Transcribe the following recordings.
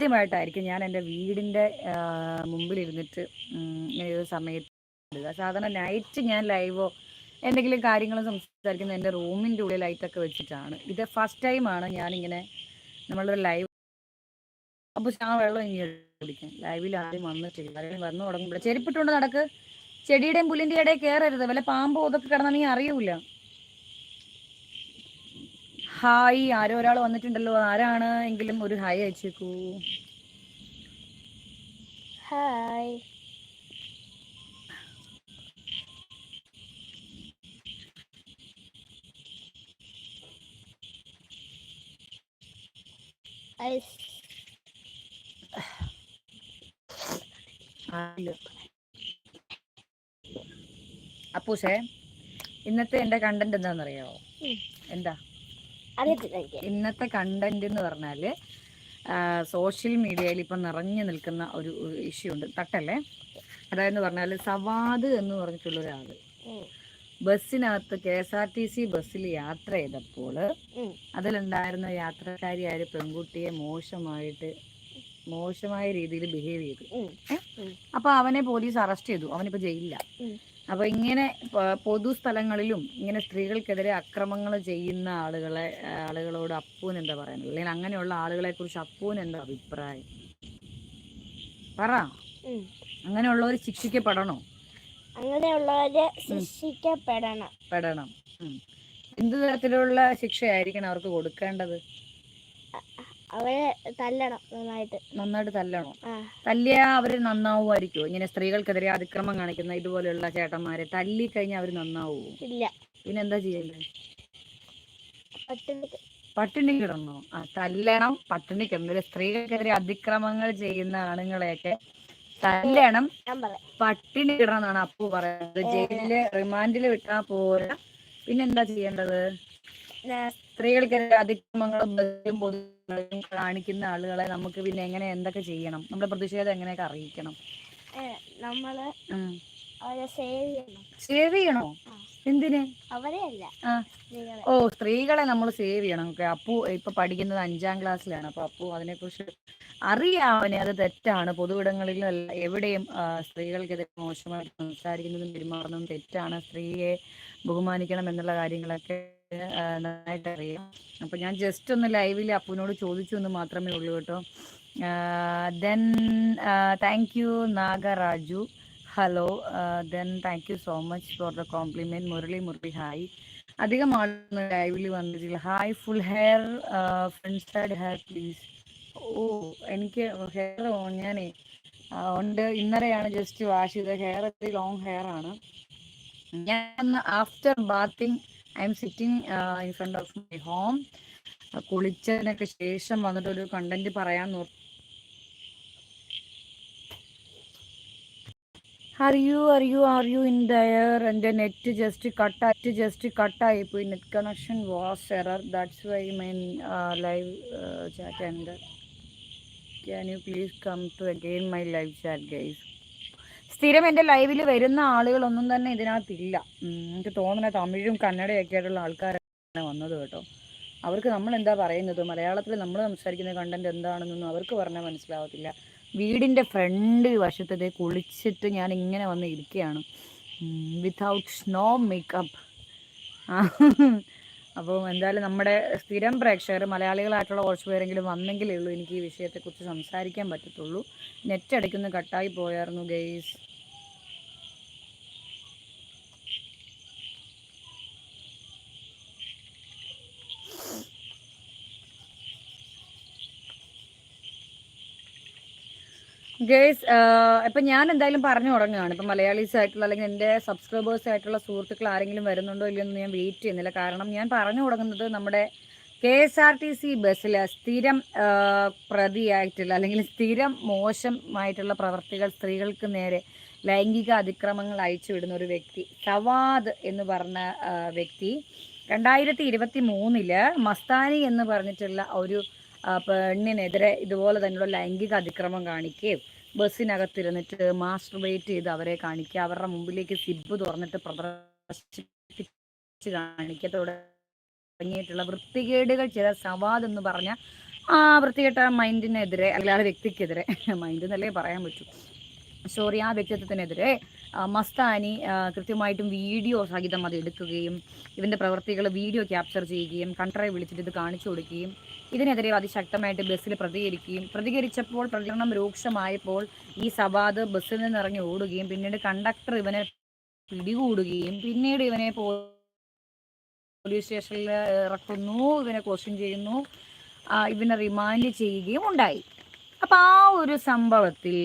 ആദ്യമായിട്ടായിരിക്കും ഞാൻ എന്റെ വീടിന്റെ മുമ്പിൽ ഇരുന്നിട്ട് ഇങ്ങനെ ഒരു സമയത്ത് സാധാരണ നൈറ്റ് ഞാൻ ലൈവോ എന്തെങ്കിലും കാര്യങ്ങൾ സംസാരിക്കുന്ന എന്റെ റൂമിന്റെ ഉള്ളിൽ ലൈറ്റൊക്കെ വെച്ചിട്ടാണ്. ഇത് ഫസ്റ്റ് ടൈമാണ് ഞാനിങ്ങനെ നമ്മളൊരു ലൈവ് അപ്പോൾ ഞാൻ വെള്ളം ഇനി കുടിക്കാൻ ലൈവിൽ ആദ്യം വന്നിട്ടില്ല അല്ലെങ്കിൽ വന്നു തുടങ്ങുമ്പോൾ ചെരുപ്പിട്ടുകൊണ്ട് നടക്ക്? ചെടിയുടെയും പുല്ലിന്റെ ഇടയിൽ കയറരുത്. വല്ല പാമ്പോ ഇതൊക്കെ കിടന്നാൽ നീ അറിയൂല ഹായ് ആരോ ഒരാൾ വന്നിട്ടുണ്ടല്ലോ. ആരാണ്? എങ്കിലും ഒരു ഹായ് അയച്ചേക്കൂ. ഹായ്. അപ്പൂസേ ഇന്നത്തെ എന്റെ കണ്ടന്റ് എന്താണെന്നറിയോ എന്താ? ഇന്നത്തെ കണ്ടന്റ് എന്ന് പറഞ്ഞാൽ സോഷ്യൽ മീഡിയയിൽ ഇപ്പം നിറഞ്ഞു നിൽക്കുന്ന ഒരു ഇഷ്യൂ ഉണ്ട്. തട്ടല്ലേ? അതായത് പറഞ്ഞാൽ സവാദ് എന്ന് പറഞ്ഞിട്ടുള്ള ഒരാൾ ബസ്സിനകത്ത് K S R T C ബസ്സിൽ യാത്ര ചെയ്തപ്പോൾ. അതിലുണ്ടായിരുന്ന യാത്രക്കാരിയായ പെൺകുട്ടിയെ മോശമായിട്ട് മോശമായ രീതിയിൽ ബിഹേവ് ചെയ്തു. അപ്പൊ അവനെ പോലീസ് അറസ്റ്റ് ചെയ്തു. അവനിപ്പോ ജയിലില്ല ഉം. അപ്പൊ ഇങ്ങനെ പൊതുസ്ഥലങ്ങളിലും ഇങ്ങനെ സ്ത്രീകൾക്കെതിരെ അക്രമങ്ങൾ ചെയ്യുന്ന ആളുകളെ ആളുകളോട് അപ്പൂൻ എന്താ പറയുന്നത് അല്ലെങ്കിൽ അങ്ങനെയുള്ള ആളുകളെ കുറിച്ച് അപ്പൂൻ എന്താ അഭിപ്രായം? പറ. അങ്ങനെയുള്ളവർ ശിക്ഷിക്കപ്പെടണോ? അങ്ങനെയുള്ളവര് ശിക്ഷിക്കപ്പെടണം. പെടണം. എന്ത് തരത്തിലുള്ള ശിക്ഷയായിരിക്കണം അവർക്ക് കൊടുക്കേണ്ടത്? അവരെ തല്ലണം നന്നായിട്ട്. നന്നായിട്ട് തല്ലണോ. തല്ലിയ അവർ നന്നാവുമായിരിക്കുമോ ഇങ്ങനെ സ്ത്രീകൾക്കെതിരെ അതിക്രമം കാണിക്കുന്ന ഇതുപോലെയുള്ള ചേട്ടന്മാരെ തല്ലി കഴിഞ്ഞാൽ അവർ നന്നാവുമോ ഇല്ല. പിന്നെ എന്താ ചെയ്യണ്ടേ പട്ടിണി കിടന്നു? ആ തല്ലണം പട്ടിണി കിടന്നു. സ്ത്രീകൾക്കെതിരെ അതിക്രമങ്ങൾ ചെയ്യുന്ന ആണുങ്ങളെയൊക്കെ തല്ലണം ഞാൻ കിടണം പട്ടിണി കിടന്നാണ് അപ്പു പറയുന്നത്. ജയിലിൽ റിമാൻഡിൽ വിട്ടാ പോരാ. പിന്നെന്താ ചെയ്യേണ്ടത്? സ്ത്രീകൾക്കെതിരെ അതിക്രമങ്ങളും കാണിക്കുന്ന ആളുകളെ നമുക്ക് പിന്നെ എങ്ങനെ എന്തൊക്കെ ചെയ്യണം? നമ്മുടെ പ്രതിഷേധം എങ്ങനെയൊക്കെ അറിയിക്കണം? നമ്മൾ സേവ് ചെയ്യണം. എന്തിന്? ഓ സ്ത്രീകളെ നമ്മൾ സേവ് ചെയ്യണം. ഓക്കെ അപ്പു ഇപ്പൊ പഠിക്കുന്നത് അഞ്ചാം ക്ലാസ്സിലാണ്. അപ്പൊ അപ്പു അതിനെക്കുറിച്ച് അറിയാവനെ അത് തെറ്റാണ്. പൊതുവിടങ്ങളിലും അല്ല എവിടെയും സ്ത്രീകൾക്കെതിരെ മോശമായിട്ട് സംസാരിക്കുന്നതും പെരുമാറുന്നതും തെറ്റാണ്. സ്ത്രീയെ ബഹുമാനിക്കണം എന്നുള്ള കാര്യങ്ങളൊക്കെ നന്നായിട്ട് അറിയാം. അപ്പൊ ഞാൻ ജസ്റ്റ് ഒന്ന് ലൈവിൽ അപ്പുവിനോട് ചോദിച്ചു എന്ന് മാത്രമേ ഉള്ളൂ കേട്ടോ. Then thank you Nagaraju hello then thank you so much for the compliment Murali Murali hi അധികം ആളൊന്നും ലൈവിൽ വന്നിട്ടില്ല. Hi full hair front side hair please oh എനിക്ക് ഹെയർ ഞാനേ ആ, ഉണ്ട്. ഇന്നലെയാണ് ജസ്റ്റ് വാഷ് ചെയ്തത്. ഹെയർ ഒത്തിരി ലോങ് ഹെയർ ആണ്. ഞാൻ after bathing I am sitting in front of my home കുളിച്ചതിനൊക്കെ ശേഷം വന്നിട്ട് ഒരു കണ്ടന്റ് പറയാൻ നോക്കി. അറിയൂ are you are you in there എന്റെ നെറ്റ് ജസ്റ്റ് കട്ടായിട്ട് ജസ്റ്റ് കട്ടായി പോയി net connection was error that's why my live chat and can you please come to again my live chat guys സ്ഥിരം എന്റെ ലൈവിൽ വരുന്ന ആളുകളൊന്നും തന്നെ ഇതിനകത്തില്ല. എനിക്ക് തോന്നുന്ന തമിഴും കന്നഡയൊക്കെ ആയിട്ടുള്ള ആൾക്കാരാണ് വന്നത് കേട്ടോ. അവർക്ക് നമ്മൾ എന്താ പറയുന്നത്? മലയാളത്തിൽ നമ്മൾ സംസാരിക്കുന്ന കണ്ടന്റ് എന്താണെന്നൊന്നും അവർക്ക് പറഞ്ഞാൽ മനസ്സിലാവത്തില്ല. വീടിന്റെ ഫ്രണ്ട് വശത്തത് കുളിച്ചിട്ട് ഞാൻ ഇങ്ങനെ വന്ന് ഇരിക്കുകയാണ് വിത്തൗട്ട് സ്നോ മേക്കപ്പ് അപ്പോൾ എന്തായാലും നമ്മുടെ സ്ഥിരം പ്രേക്ഷകർ മലയാളികളായിട്ടുള്ള കുറച്ച് പേരെങ്കിലും വന്നെങ്കിലേ ഉള്ളൂ എനിക്ക് ഈ വിഷയത്തെക്കുറിച്ച് സംസാരിക്കാൻ പറ്റത്തുള്ളൂ. നെറ്റ് അടിക്കുന്ന കട്ടായി പോയായിരുന്നു ഗെയ്സ് ഗേസ് ഇപ്പം ഞാൻ എന്തായാലും പറഞ്ഞു തുടങ്ങുകയാണ്. ഇപ്പം മലയാളീസ് ആയിട്ടുള്ള അല്ലെങ്കിൽ എന്റെ സബ്സ്ക്രൈബേഴ്സ് ആയിട്ടുള്ള സുഹൃത്തുക്കൾ ആരെങ്കിലും വരുന്നുണ്ടോ ഇല്ലയെന്ന് ഞാൻ വെയിറ്റ് ചെയ്യുന്നില്ല. കാരണം ഞാൻ പറഞ്ഞു തുടങ്ങുന്നത് നമ്മുടെ K S R T C ബസ്സിൽ സ്ഥിരം പ്രതിയായിട്ടുള്ള അല്ലെങ്കിൽ സ്ഥിരം മോശമായിട്ടുള്ള പ്രവർത്തികൾ സ്ത്രീകൾക്ക് നേരെ ലൈംഗിക അതിക്രമങ്ങൾ അയച്ചു വിടുന്ന ഒരു വ്യക്തി സവാദ് എന്ന് പറഞ്ഞ വ്യക്തി രണ്ടായിരത്തി ഇരുപത്തി മൂന്നിൽ മസ്താനി എന്ന് പറഞ്ഞിട്ടുള്ള ഒരു പെണ്ണിനെതിരെ ഇതുപോലെ തന്നെയുള്ള ലൈംഗിക അതിക്രമം കാണിക്കുകയും ബസ്സിനകത്തിരുന്നിട്ട് മാസ്റ്റർബേറ്റ് ചെയ്ത് അവരെ കാണിക്കുക അവരുടെ മുമ്പിലേക്ക് സിബ് തുറന്നിട്ട് പ്രദർശിപ്പിച്ച് കാണിക്കുക തുടങ്ങിയിട്ടുള്ള വൃത്തികേടുകൾ ചില സവാദ് എന്ന് പറഞ്ഞ ആ വൃത്തികെട്ട മൈൻഡിനെതിരെ അല്ലെങ്കിൽ ആ വ്യക്തിക്കെതിരെ മൈൻഡ് എന്നല്ലേ പറയാൻ പറ്റൂ. സോറി ആ വ്യക്തിത്വത്തിനെതിരെ മസ്താനി കൃത്യമായിട്ടും വീഡിയോ സഹിതം അത് എടുക്കുകയും ഇവന്റെ പ്രവർത്തികൾ വീഡിയോ ക്യാപ്ചർ ചെയ്യുകയും കൺട്രയെ വിളിച്ചിട്ട് ഇത് കാണിച്ചു കൊടുക്കുകയും ഇതിനെതിരെ അതിശക്തമായിട്ട് ബസ്സിൽ പ്രതികരിക്കുകയും പ്രതികരിച്ചപ്പോൾ പ്രതികരണം രൂക്ഷമായപ്പോൾ ഈ സവാദ് ബസ്സിൽ നിന്ന് ഇറങ്ങി ഓടുകയും പിന്നീട് കണ്ടക്ടർ ഇവനെ പിടികൂടുകയും പിന്നീട് ഇവനെ പോലീസ് സ്റ്റേഷനിൽ ഇറക്കുന്നു ഇവനെ ക്വസ്റ്റ്യൻ ചെയ്യുന്നു ഇവനെ റിമാൻഡ് ചെയ്യുകയും ഉണ്ടായി. അപ്പൊ ആ ഒരു സംഭവത്തിൽ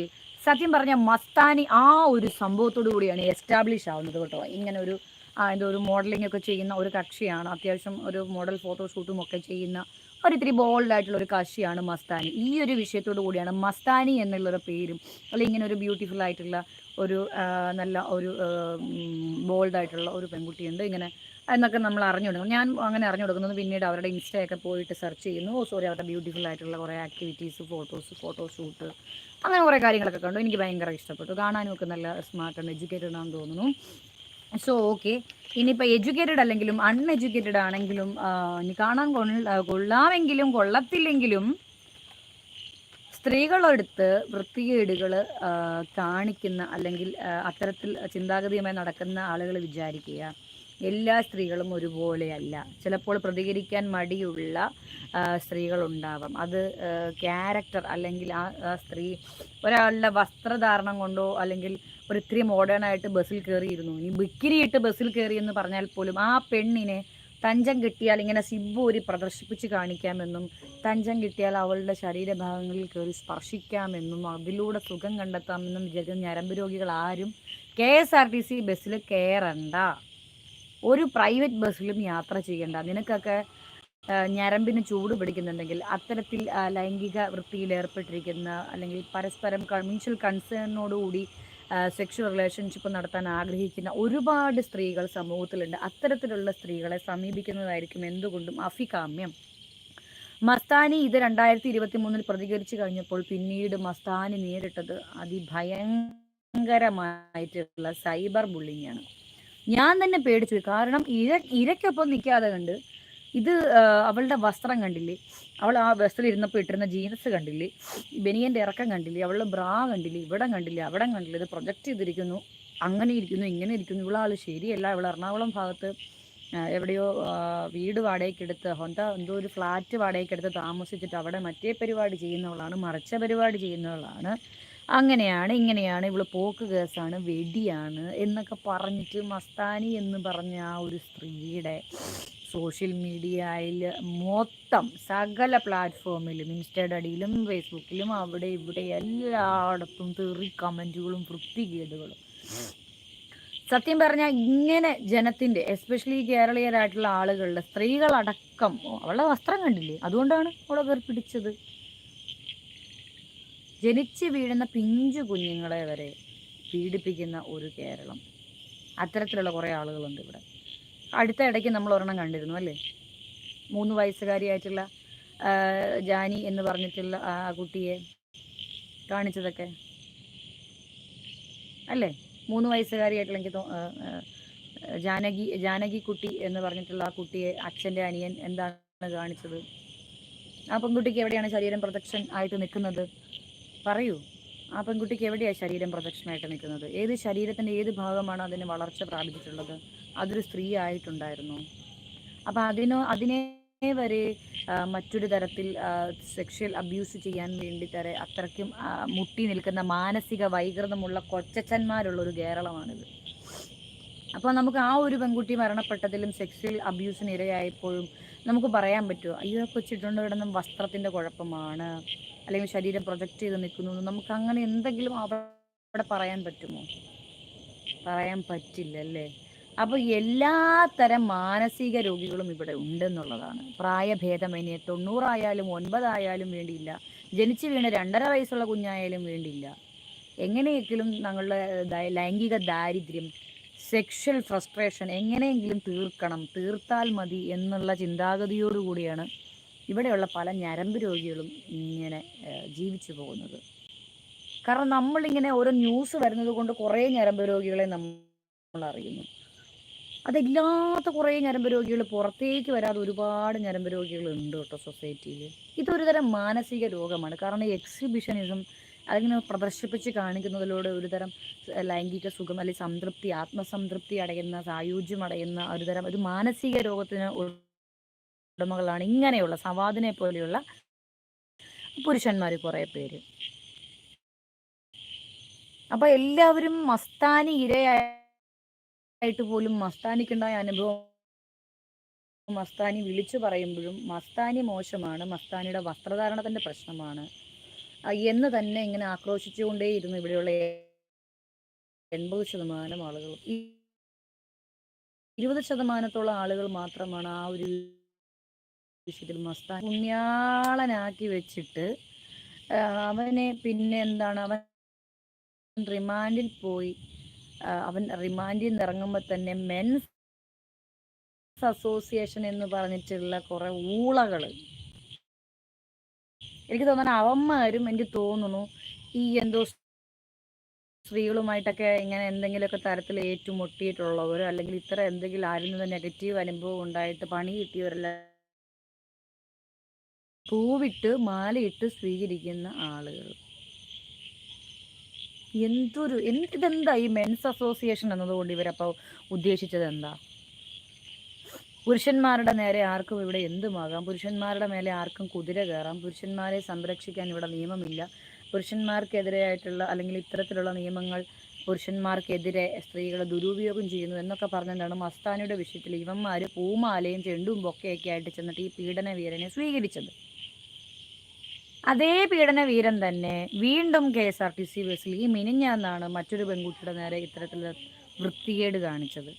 സത്യം പറഞ്ഞ മസ്താനി ആ ഒരു സംഭവത്തോടു കൂടിയാണ് എസ്റ്റാബ്ലിഷ് ആവുന്നത് കേട്ടോ. ഇങ്ങനെ ഒരു എന്തോ ഒരു മോഡലിംഗ് ഒക്കെ ചെയ്യുന്ന ഒരു കക്ഷിയാണ്. അത്യാവശ്യം ഒരു മോഡൽ ഫോട്ടോഷൂട്ടും ഒക്കെ ചെയ്യുന്ന ഒരു ഇത്തിരി ബോൾഡ് ആയിട്ടുള്ള ഒരു കക്ഷിയാണ് മസ്താനി. ഈ ഒരു വിഷയത്തോടു കൂടിയാണ് മസ്താനി എന്നുള്ളൊരു പേരും അല്ലെങ്കിൽ ഇങ്ങനെ ഒരു ബ്യൂട്ടിഫുൾ ആയിട്ടുള്ള ഒരു നല്ല ഒരു ബോൾഡായിട്ടുള്ള ഒരു പെൺകുട്ടിയുണ്ട്. ഇങ്ങനെ എന്നൊക്കെ നമ്മൾ അറിഞ്ഞു കൊടുക്കും. ഞാൻ അങ്ങനെ അറിഞ്ഞു കൊടുക്കുന്നത് പിന്നീട് അവരുടെ ഇൻസ്റ്റയൊക്കെ പോയിട്ട് സെർച്ച് ചെയ്യുന്നു. സോറി അവരുടെ ബ്യൂട്ടിഫുൾ ആയിട്ടുള്ള കുറേ ആക്ടിവിറ്റീസ് ഫോട്ടോസ് ഫോട്ടോഷൂട്ട് അങ്ങനെ കുറേ കാര്യങ്ങളൊക്കെ കണ്ടു. എനിക്ക് ഭയങ്കര ഇഷ്ടപ്പെട്ടു. കാണാനും ഒക്കെ നല്ല സ്മാർട്ട് ആൻഡ് എഡ്യൂക്കേറ്റഡ് ആണെന്ന് തോന്നുന്നു. സോ ഓക്കെ ഇനിയിപ്പോൾ എഡ്യൂക്കേറ്റഡ് അല്ലെങ്കിലും അൺഎഡ്യൂക്കേറ്റഡ് ആണെങ്കിലും ഇനി കാണാൻ കൊള്ള കൊള്ളാമെങ്കിലും കൊള്ളത്തില്ലെങ്കിലും സ്ത്രീകളെടുത്ത് വൃത്തികേടുകൾ കാണിക്കുന്ന അല്ലെങ്കിൽ അത്തരത്തിൽ ചിന്താഗതിയുമായി നടക്കുന്ന ആളുകൾ വിചാരിക്കുക. എല്ലാ സ്ത്രീകളും ഒരുപോലെയല്ല. ചിലപ്പോൾ പ്രതികരിക്കാൻ മടിയുള്ള സ്ത്രീകളുണ്ടാവാം. അത് ക്യാരക്ടർ അല്ലെങ്കിൽ ആ സ്ത്രീ ഒരാളുടെ വസ്ത്രധാരണം കൊണ്ടോ അല്ലെങ്കിൽ ഒരു ഇത്തിരി മോഡേൺ ആയിട്ട് ബസ്സിൽ കയറിയിരുന്നു ഇനി ബിക്കിരിയിട്ട് ബസ്സിൽ കയറി എന്ന് പറഞ്ഞാൽ പോലും ആ പെണ്ണിനെ തഞ്ചം കിട്ടിയാൽ ഇങ്ങനെ സിബ്ബൂരി പ്രദർശിപ്പിച്ച് കാണിക്കാമെന്നും തഞ്ചം കിട്ടിയാൽ അവളുടെ ശരീരഭാഗങ്ങളിൽ കയറി സ്പർശിക്കാമെന്നും അതിലൂടെ സുഖം കണ്ടെത്താമെന്നും വിചാരിക്കുന്ന ഞരമ്പ് രോഗികൾ ആരും K S R T C ബസ്സിൽ കയറണ്ട ഒരു പ്രൈവറ്റ് ബസ്സിലും യാത്ര ചെയ്യണ്ട. നിനക്കൊക്കെ ഞരമ്പിന് ചൂട് പിടിക്കുന്നുണ്ടെങ്കിൽ അത്തരത്തിൽ ലൈംഗിക വൃത്തിയിൽ ഏർപ്പെട്ടിരിക്കുന്ന അല്ലെങ്കിൽ പരസ്പരം മ്യൂച്വൽ കൺസേണിനോടുകൂടി സെക്ഷൽ റിലേഷൻഷിപ്പ് നടത്താൻ ആഗ്രഹിക്കുന്ന ഒരുപാട് സ്ത്രീകൾ സമൂഹത്തിലുണ്ട്. അത്തരത്തിലുള്ള സ്ത്രീകളെ സമീപിക്കുന്നതായിരിക്കും എന്തുകൊണ്ടും അഫികാമ്യം മസ്താനി ഇത് രണ്ടായിരത്തി ഇരുപത്തി മൂന്നിൽ പ്രതികരിച്ചു കഴിഞ്ഞപ്പോൾ പിന്നീട് മസ്താനി നേരിട്ടത് അതിഭയങ്കരമായിട്ടുള്ള സൈബർ ബുള്ളിങ് ആണ്. ഞാൻ തന്നെ പേടിച്ചു കാരണം ഇര ഇരയ്ക്കൊപ്പം നിൽക്കാതെ കണ്ട് ഇത് അവളുടെ വസ്ത്രം കണ്ടില്ലേ? അവൾ ആ ബസ്സിൽ ഇരുന്നപ്പോൾ ഇട്ടിരുന്ന ജീൻസ് കണ്ടില്ലേ? ബനിയന്റെ ഇറക്കം കണ്ടില്ലേ? അവളുടെ ബ്രാ കണ്ടില്ലേ? ഇവിടെ കണ്ടില്ലേ? അവിടെ കണ്ടില്ലേ? ഇത് പ്രൊജക്റ്റ് ചെയ്തിരിക്കുന്നു. അങ്ങനെ ഇരിക്കുന്നു ഇങ്ങനെ ഇരിക്കുന്നു. ഇവളാൾ ശരിയല്ല. ഇവൾ എറണാകുളം ഭാഗത്ത് എവിടെയോ വീട് വാടകയ്ക്കെടുത്ത് ഹൊണ്ട എന്തോ ഒരു ഫ്ലാറ്റ് വാടകയ്ക്കെടുത്ത് താമസിച്ചിട്ട് അവിടെ മറ്റേ പരിപാടി ചെയ്യുന്നവളാണ് മറിച്ച പരിപാടി ചെയ്യുന്നവളാണ്. അങ്ങനെയാണ് ഇങ്ങനെയാണ് ഇവൾ പോക്ക് കേസാണ് വെടിയാണ് എന്നൊക്കെ പറഞ്ഞിട്ട് മസ്താനി എന്ന് പറഞ്ഞ ആ ഒരു സ്ത്രീയുടെ സോഷ്യൽ മീഡിയയിൽ മൊത്തം സകല പ്ലാറ്റ്ഫോമിലും ഇൻസ്റ്റാഗ്രാമിലും ഫേസ്ബുക്കിലും അവിടെ ഇവിടെ എല്ലായിടത്തും തെറി കമന്റുകളും വൃത്തികേടുകളും. സത്യം പറഞ്ഞാൽ ഇങ്ങനെ ജനത്തിന്റെ എസ്പെഷ്യലി കേരളീയരായിട്ടുള്ള ആളുകളുടെ സ്ത്രീകളടക്കം അവളുടെ വസ്ത്രം കണ്ടില്ലേ? അതുകൊണ്ടാണ് അവളെ കയറി പിടിച്ചത്. ജനിച്ച് വീഴുന്ന പിഞ്ചു കുഞ്ഞുങ്ങളെ വരെ പീഡിപ്പിക്കുന്ന ഒരു കേരളം. അത്തരത്തിലുള്ള കുറേ ആളുകളുണ്ട് ഇവിടെ. അടുത്ത ഇടയ്ക്ക് നമ്മൾ ഒരെണ്ണം കണ്ടിരുന്നു അല്ലേ? മൂന്ന് വയസ്സുകാരിയായിട്ടുള്ള ജാനി എന്ന് പറഞ്ഞിട്ടുള്ള ആ കുട്ടിയെ കാണിച്ചതൊക്കെ. അല്ലേ? മൂന്ന് വയസ്സുകാരിയായിട്ടുള്ള എനിക്ക് ജാനകി ജാനകി കുട്ടി എന്ന് പറഞ്ഞിട്ടുള്ള ആ കുട്ടിയെ അച്ഛന്റെ അനിയൻ എന്താണ് കാണിച്ചത്? ആ പെൺകുട്ടിക്ക് എവിടെയാണ് ശരീരം പ്രൊട്ടക്ഷൻ ആയിട്ട് നിൽക്കുന്നത്? പറയൂ. ആ പെൺകുട്ടിക്ക് എവിടെയാണ് ശരീരം പ്രദക്ഷിണമായിട്ട് നിൽക്കുന്നത്? ഏത് ശരീരത്തിന്റെ ഏത് ഭാഗമാണ് അതിന് വളർച്ച പ്രാപിച്ചിട്ടുള്ളത്? അതൊരു സ്ത്രീ ആയിട്ടുണ്ടായിരുന്നു? അപ്പം അതിനോ അതിനെ വരെ മറ്റൊരു തരത്തിൽ സെക്ഷൽ അബ്യൂസ് ചെയ്യാൻ വേണ്ടി തരെ അത്രയ്ക്കും മുട്ടി നിൽക്കുന്ന മാനസിക വൈകൃതമുള്ള കൊച്ചച്ചന്മാരുള്ള ഒരു കേരളമാണിത്. അപ്പോൾ നമുക്ക് ആ ഒരു പെൺകുട്ടി മരണപ്പെട്ടതിലും സെക്ഷൽ അബ്യൂസിന് ഇരയായപ്പോഴും നമുക്ക് പറയാൻ പറ്റുമോ അയ്യോ കൊച്ചിട്ടുണ്ട് കിടന്ന വസ്ത്രത്തിന്റെ കുഴപ്പമാണ്. അല്ലെങ്കിൽ ശരീരം പ്രൊജക്റ്റ് ചെയ്ത് നിൽക്കുന്നു നമുക്ക് അങ്ങനെ എന്തെങ്കിലും അവിടെ പറയാൻ പറ്റുമോ? പറയാൻ പറ്റില്ല അല്ലേ അപ്പോൾ എല്ലാ തരം മാനസിക രോഗികളും ഇവിടെ ഉണ്ടെന്നുള്ളതാണ്. പ്രായഭേദമന്യേ തൊണ്ണൂറായാലും ഒൻപതായാലും വേണ്ടിയില്ല. ജനിച്ചു വീണ രണ്ടര വയസ്സുള്ള കുഞ്ഞായാലും വേണ്ടിയില്ല. എങ്ങനെയെങ്കിലും ഞങ്ങളുടെ ലൈംഗിക ദാരിദ്ര്യം സെക്ഷൽ ഫ്രസ്ട്രേഷൻ എങ്ങനെയെങ്കിലും തീർക്കണം തീർത്താൽ മതി എന്നുള്ള ചിന്താഗതിയോടുകൂടിയാണ് ഇവിടെയുള്ള പല ഞരമ്പ് രോഗികളും ഇങ്ങനെ ജീവിച്ചു പോകുന്നത്. കാരണം നമ്മളിങ്ങനെ ഓരോ ന്യൂസ് വരുന്നത് കൊണ്ട് കുറേ ഞരമ്പ് രോഗികളെ നമ്മൾ അറിയുന്നു. അതില്ലാത്ത കുറേ ഞരമ്പ് രോഗികൾ പുറത്തേക്ക് വരാതെ ഒരുപാട് ഞരമ്പ് രോഗികൾ ഉണ്ട് കേട്ടോ സൊസൈറ്റിയിൽ ഇതൊരു തരം മാനസിക രോഗമാണ്. കാരണം എക്സിബിഷനിസം അതിങ്ങനെ പ്രദർശിപ്പിച്ച് കാണിക്കുന്നതിലൂടെ ഒരുതരം ലൈംഗിക സുഖം അല്ലെങ്കിൽ സംതൃപ്തി ആത്മസംതൃപ്തി അടയുന്ന സായുജ്യം അടയുന്ന ഒരുതരം ഒരു മാനസിക രോഗത്തിന് ഉടമകളാണ് ഇങ്ങനെയുള്ള സവാദിനെ പോലെയുള്ള പുരുഷന്മാർ കുറേ പേര്. അപ്പൊ എല്ലാവരും മസ്താനി ഇരയായിട്ട് പോലും മസ്താനിക്കുണ്ടായ അനുഭവം മസ്താനി വിളിച്ചു പറയുമ്പോഴും മസ്താനി മോശമാണ് മസ്താനിയുടെ വസ്ത്രധാരണത്തിന്റെ പ്രശ്നമാണ്. എന്ന് തന്നെ ഇങ്ങനെ ആക്രോശിച്ചുകൊണ്ടേയിരുന്നു ഇവിടെയുള്ള എൺപത് ശതമാനം ആളുകൾ. ഇരുപത് ശതമാനത്തോളം ആളുകൾ മാത്രമാണ് ആ ഒരു വിഷയത്തിൽ മസ്താൻ പുണ്യാളനാക്കി വെച്ചിട്ട് അവനെ പിന്നെ എന്താണ് അവൻ റിമാൻഡിൽ പോയി. അവൻ റിമാൻഡിൽ നിന്ന് ഇറങ്ങുമ്പോൾ തന്നെ മെൻസ് അസോസിയേഷൻ എന്ന് പറഞ്ഞിട്ടുള്ള കുറെ ഊളകൾ എനിക്ക് തോന്നുന്നു അവന്മാരും എനിക്ക് തോന്നുന്നു ഈ എന്തോ സ്ത്രീകളുമായിട്ടൊക്കെ ഇങ്ങനെ എന്തെങ്കിലുമൊക്കെ തരത്തിൽ ഏറ്റുമുട്ടിയിട്ടുള്ളവരോ അല്ലെങ്കിൽ ഇത്ര എന്തെങ്കിലും ആരിൽ നിന്ന് നെഗറ്റീവ് അനുഭവം ഉണ്ടായിട്ട് പണി കിട്ടിയവരെല്ലാം? പൂവിട്ട് മാലയിട്ട് സ്വീകരിക്കുന്ന ആളുകൾ. എന്തൊരു എന്ത് ഇതെന്താ ഈ മെൻസ് അസോസിയേഷൻ എന്നതുകൊണ്ട് ഇവരപ്പോൾ ഉദ്ദേശിച്ചത് എന്താ പുരുഷന്മാരുടെ നേരെ ആർക്കും ഇവിടെ എന്തുമാകാം പുരുഷന്മാരുടെ മേലെ ആർക്കും കുതിര കയറാം. പുരുഷന്മാരെ സംരക്ഷിക്കാൻ ഇവിടെ നിയമമില്ല. പുരുഷന്മാർക്കെതിരെയായിട്ടുള്ള അല്ലെങ്കിൽ ഇത്തരത്തിലുള്ള നിയമങ്ങൾ പുരുഷന്മാർക്കെതിരെ സ്ത്രീകളെ ദുരുപയോഗം ചെയ്യുന്നു എന്നൊക്കെ പറഞ്ഞുകൊണ്ടാണ് മസ്താനിയുടെ വിഷയത്തിൽ ഇവന്മാർ പൂമാലയും ചെണ്ടും ബൊക്കെയൊക്കെ ആയിട്ട് ചെന്നിട്ട് ഈ പീഡന വീരനെ സ്വീകരിച്ചത്. അതേ പീഡന വീരൻ തന്നെ വീണ്ടും K S R T C ബസ്സിൽ ഈ മിനിഞ്ഞാന്നാണ് മറ്റൊരു പെൺകുട്ടിയുടെ നേരെ ഇത്തരത്തിലുള്ള വൃത്തികേട് കാണിച്ചത്.